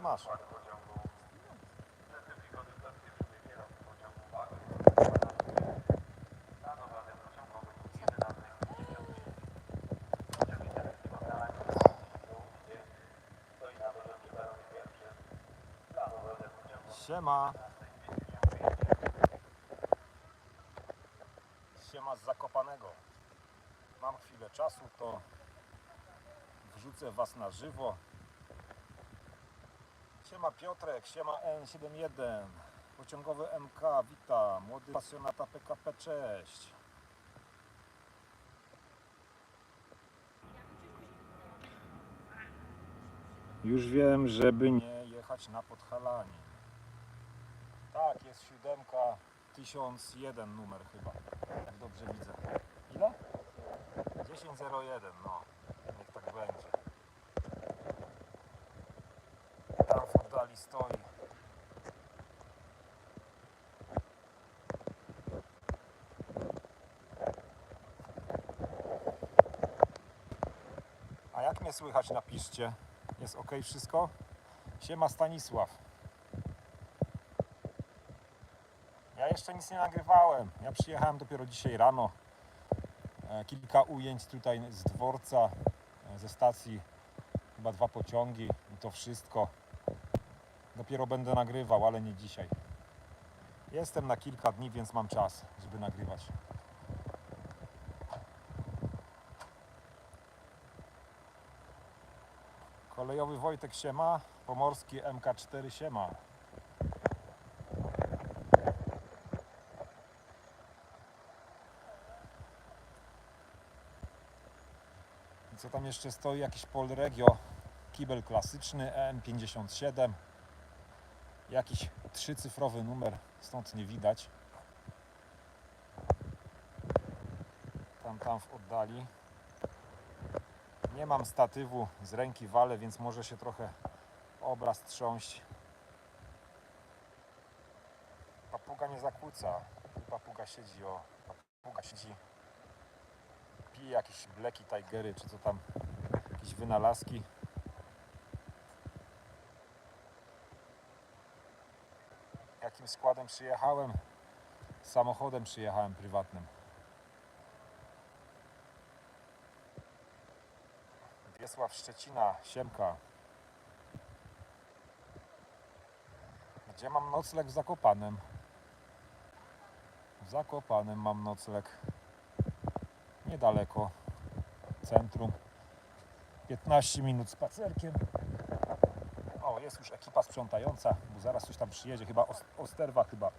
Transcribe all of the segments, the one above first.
Masz? Siema. Siema z Zakopanego. Mam chwilę czasu, to wrzucę Was na żywo. Siema Piotrek, siema N71. Pociągowy MK, witam. Młody pasjonata PKP, cześć. Już wiem, żeby nie jechać na Podhalanin. Tak, jest siódemka 1001 numer chyba. Jak dobrze widzę. Ile? 1001, no. Niech tak będzie. Tam w oddali stoi. A jak mnie słychać napiszcie? Jest ok wszystko? Siema Stanisław. Ja jeszcze nic nie nagrywałem. Ja przyjechałem dopiero dzisiaj rano. E, Kilka ujęć tutaj z dworca, e, ze stacji, chyba dwa pociągi i to wszystko. Dopiero będę nagrywał, ale nie dzisiaj. Jestem na kilka dni, więc mam czas, żeby nagrywać. Kolejowy Wojtek siema, pomorski MK4 siema. Co tam jeszcze stoi? Jakiś Polregio, kibel klasyczny E EM57. Jakiś trzycyfrowy numer, stąd nie widać. Tam, tam w oddali. Nie mam statywu, z ręki walę, więc może się trochę obraz trząść. Papuga nie zakłóca. Papuga siedzi, o. Papuga siedzi. Pije jakieś bleki, tigery, czy co tam, jakieś wynalazki. Jakim składem przyjechałem? Samochodem przyjechałem prywatnym. Wiesław Szczecina, Siemka. Gdzie mam nocleg w Zakopanem? W Zakopanem mam nocleg. Niedaleko. Centrum. 15 minut spacerkiem. Jest już ekipa sprzątająca, bo zaraz coś tam przyjedzie. Chyba Os- Osterwa chyba.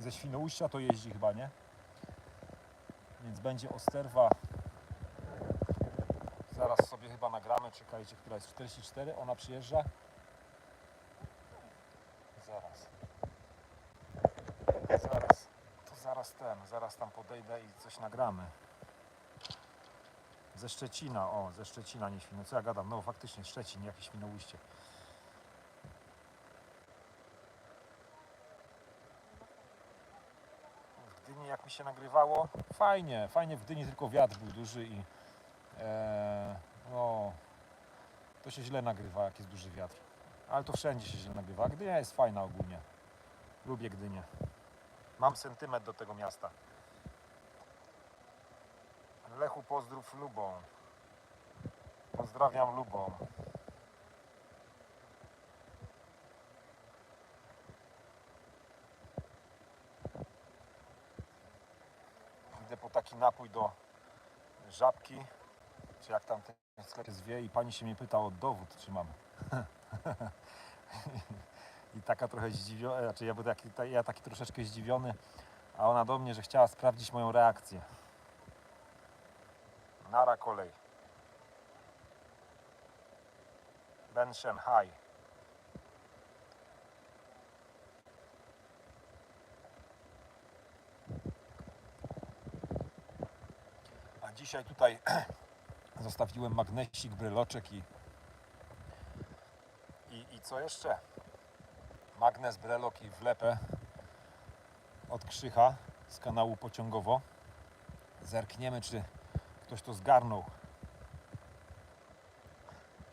Ze Świnoujścia to jeździ chyba, nie? Więc będzie Osterwa Zaraz sobie chyba nagramy, czekajcie, która jest 44, ona przyjeżdża. Zaraz. Zaraz. To zaraz ten, zaraz tam podejdę i coś nagramy. Ze Szczecina, o, ze Szczecina, nie Świno. Co ja gadam? No faktycznie Szczecin, jakieś Świnoujście. Mi się nagrywało, fajnie, fajnie w Gdyni tylko wiatr był duży i Eee, no, to się źle nagrywa, jak jest duży wiatr. Ale to wszędzie się źle nagrywa. Gdynia jest fajna ogólnie. Lubię Gdynię. Mam sentyment do tego miasta. Lechu pozdrów Lubą. Pozdrawiam Lubą. Po taki napój do żabki, czy jak tam ten sklep zwie i pani się mnie pyta o dowód, czy mam. I taka trochę zdziwiona, znaczy ja, taki, ta- ja taki troszeczkę zdziwiony, a ona do mnie, że chciała sprawdzić moją reakcję. Nara kolej. Ben Shanghai. A dzisiaj tutaj zostawiłem magnesik, bryloczek i, i, i co jeszcze? Magnes, brelok i wlepę od Krzycha z kanału Pociągowo. Zerkniemy, czy ktoś to zgarnął.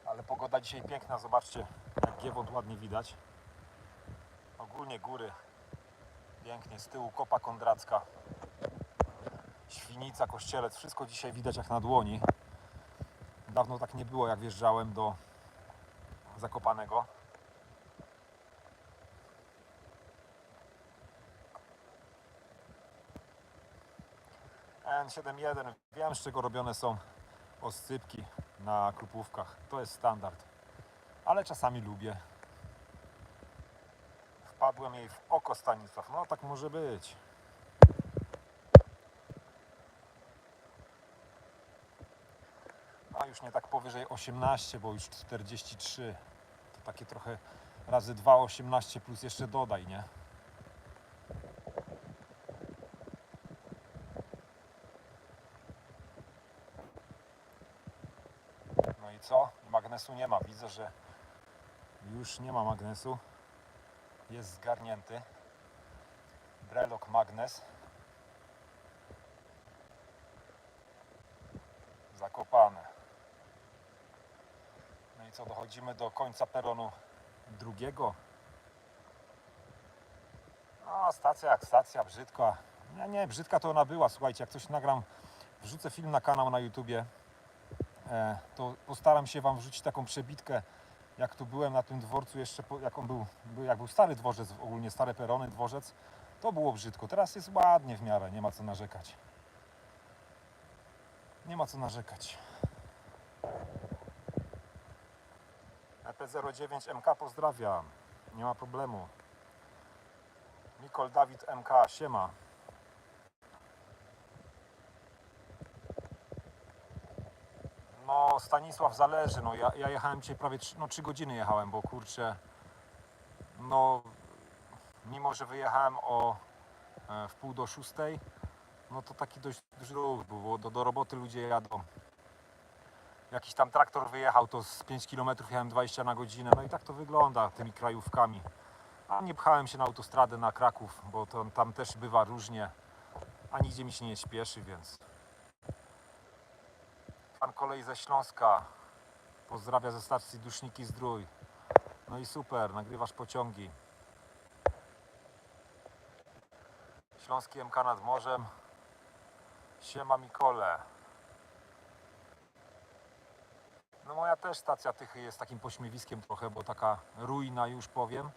Ale pogoda dzisiaj piękna, zobaczcie, jak Giewont ładnie widać. Ogólnie góry. Pięknie. Z tyłu Kopa Kondracka. Świnica, Kościelec. Wszystko dzisiaj widać jak na dłoni. Dawno tak nie było jak wjeżdżałem do Zakopanego. N71. Wiem z czego robione są oscypki na krupówkach. To jest standard. Ale czasami lubię. Wpadłem jej w oko Stanisław. No tak może być. Już nie tak powyżej 18, bo już 43. To takie trochę razy 2, 18 plus jeszcze dodaj, nie? No i co? Magnesu nie ma. Widzę, że już nie ma magnesu. Jest zgarnięty. Brelok magnes. Zakopane. No co? Dochodzimy do końca peronu drugiego. A stacja jak stacja, brzydka. Nie, nie, brzydka to ona była. Słuchajcie, jak coś nagram, wrzucę film na kanał na YouTubie, e, to postaram się Wam wrzucić taką przebitkę, jak tu byłem na tym dworcu jeszcze, jak on był, jak był stary dworzec, ogólnie stare perony, dworzec, to było brzydko. Teraz jest ładnie w miarę, nie ma co narzekać. Nie ma co narzekać. EP09 MK pozdrawiam. Nie ma problemu. Nikol Dawid MK, siema. No, Stanisław zależy. No, ja, ja jechałem dzisiaj prawie 3, no, 3 godziny jechałem, bo kurczę, no, mimo że wyjechałem o e, w pół do szóstej, no to taki dość duży ruch bo do, do roboty ludzie jadą. Jakiś tam traktor wyjechał, to z 5 km jechałem 20 na godzinę, no i tak to wygląda tymi krajówkami. A nie pchałem się na autostradę na Kraków, bo to, tam też bywa różnie, a nigdzie mi się nie śpieszy, więc Pan kolei ze Śląska. Pozdrawia ze stacji Duszniki Zdrój. No i super, nagrywasz pociągi. Śląski MK nad morzem. Siema Mikole. No moja też stacja Tychy jest takim pośmiewiskiem trochę, bo taka ruina już powiem.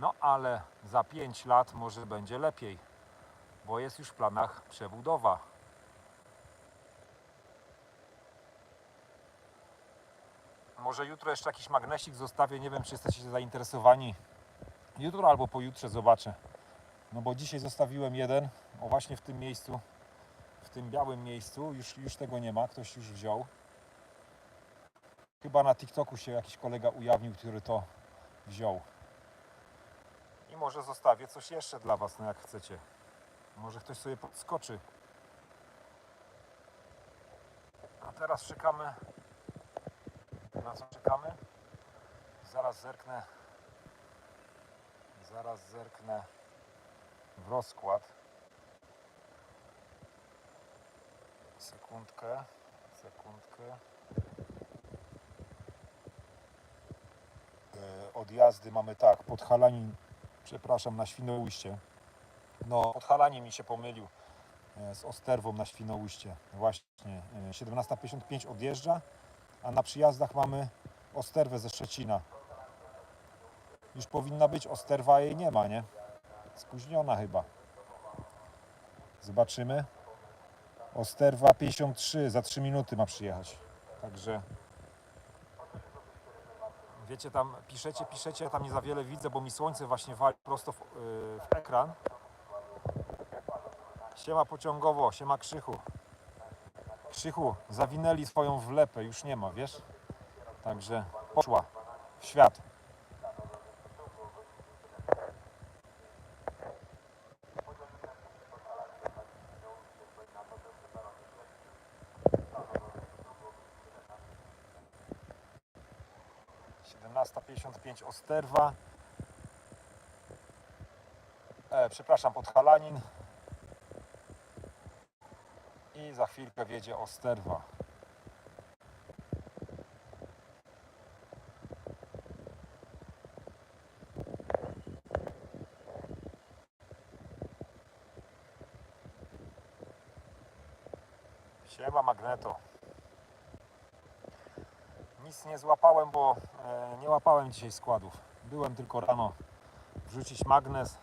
No ale za 5 lat może będzie lepiej, bo jest już w planach przebudowa. Może jutro jeszcze jakiś magnesik zostawię. Nie wiem, czy jesteście zainteresowani. Jutro albo pojutrze zobaczę. No bo dzisiaj zostawiłem jeden, o właśnie w tym miejscu, w tym białym miejscu. Już, już tego nie ma, ktoś już wziął. Chyba na TikToku się jakiś kolega ujawnił, który to wziął. I może zostawię coś jeszcze dla Was, no jak chcecie. Może ktoś sobie podskoczy. A teraz czekamy na co czekamy? Zaraz zerknę. Zaraz zerknę w rozkład. Sekundkę. Sekundkę. Odjazdy mamy tak, Podhalanin, przepraszam, na Świnoujście. No, Podhalanin mi się pomylił e, z Osterwą na Świnoujście. Właśnie, e, 17.55 odjeżdża, a na przyjazdach mamy Osterwę ze Szczecina. Już powinna być Osterwa, a jej nie ma, nie? Spóźniona chyba. Zobaczymy. Osterwa 53, za 3 minuty ma przyjechać. Także wiecie tam, piszecie, piszecie, tam nie za wiele widzę, bo mi słońce właśnie wali prosto w, yy, w ekran. Siema pociągowo, siema Krzychu. Krzychu, zawinęli swoją wlepę, już nie ma, wiesz? Także poszła w świat. 1855 Osterwa. E, przepraszam, Podhalanin. I za chwilkę wjedzie Osterwa. Siema Magneto. Nie złapałem, bo e, nie łapałem dzisiaj składów. Byłem tylko rano wrzucić magnes.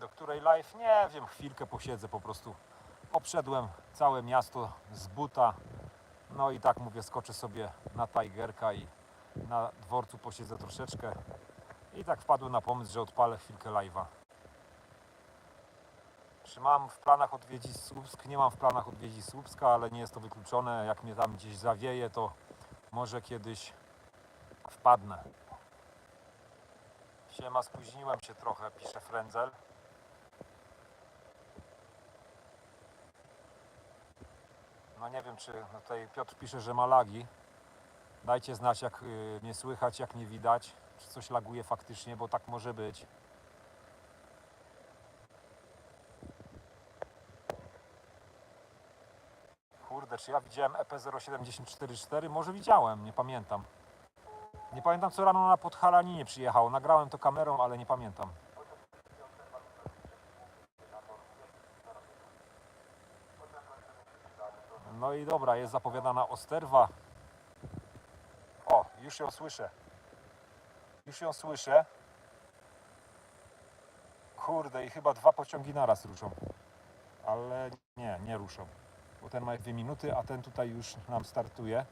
Do której live? Nie wiem, chwilkę posiedzę po prostu. Obszedłem całe miasto z buta. No i tak mówię, skoczę sobie na Tigerka i na dworcu posiedzę troszeczkę. I tak wpadłem na pomysł, że odpalę chwilkę live'a. Czy mam w planach odwiedzić Słupsk? Nie mam w planach odwiedzić Słupska, ale nie jest to wykluczone. Jak mnie tam gdzieś zawieje, to może kiedyś wpadnę. Siema, spóźniłem się trochę, pisze Frenzel. No nie wiem, czy no tutaj Piotr pisze, że ma lagi. Dajcie znać, jak y, mnie słychać, jak nie widać. Czy coś laguje faktycznie, bo tak może być. Czy ja widziałem E EP0744? Może widziałem, nie pamiętam. Nie pamiętam, co rano na Podhalaninie przyjechało. Nagrałem to kamerą, ale nie pamiętam. No i dobra, jest zapowiadana Osterwa. O, już ją słyszę. Już ją słyszę. Kurde, i chyba dwa pociągi naraz ruszą. Ale nie, nie ruszą. Bo ten ma dwie minuty, a ten tutaj już nam startuje.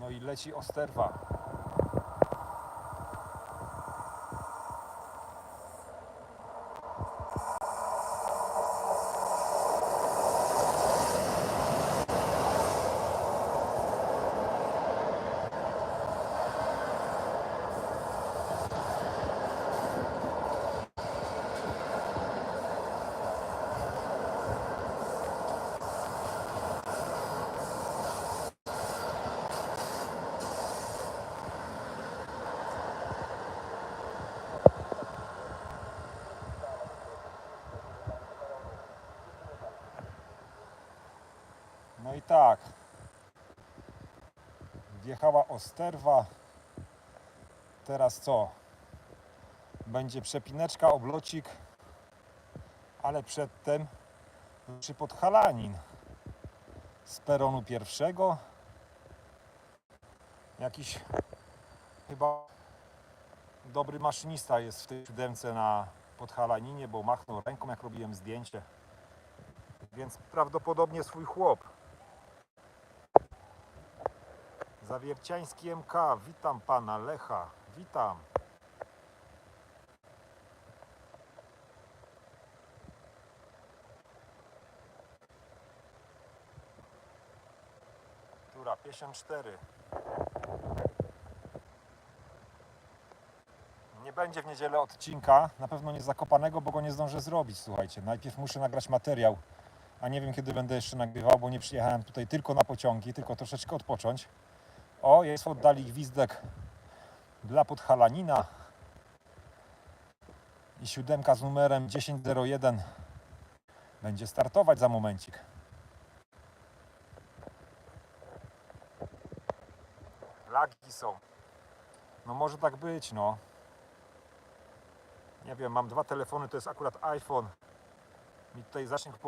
No i leci Osterwa. Tak. Wjechała Osterwa. Teraz co? Będzie przepineczka, oblocik. Ale przedtem czy Podhalanin z peronu pierwszego. Jakiś chyba dobry maszynista jest w tej siódemce na Podhalaninie, bo machnął ręką jak robiłem zdjęcie. Więc prawdopodobnie swój chłop. Zawierciański MK, witam pana Lecha, witam. Tura 54. Nie będzie w niedzielę odcinka, na pewno nie zakopanego, bo go nie zdążę zrobić, słuchajcie. Najpierw muszę nagrać materiał, a nie wiem kiedy będę jeszcze nagrywał, bo nie przyjechałem tutaj tylko na pociągi, tylko troszeczkę odpocząć. O, jest w oddali gwizdek dla Podhalanina i siódemka z numerem 1001 będzie startować za momencik. Lagi są. No może tak być, no. Nie wiem, mam dwa telefony, to jest akurat iPhone. Mi tutaj pok-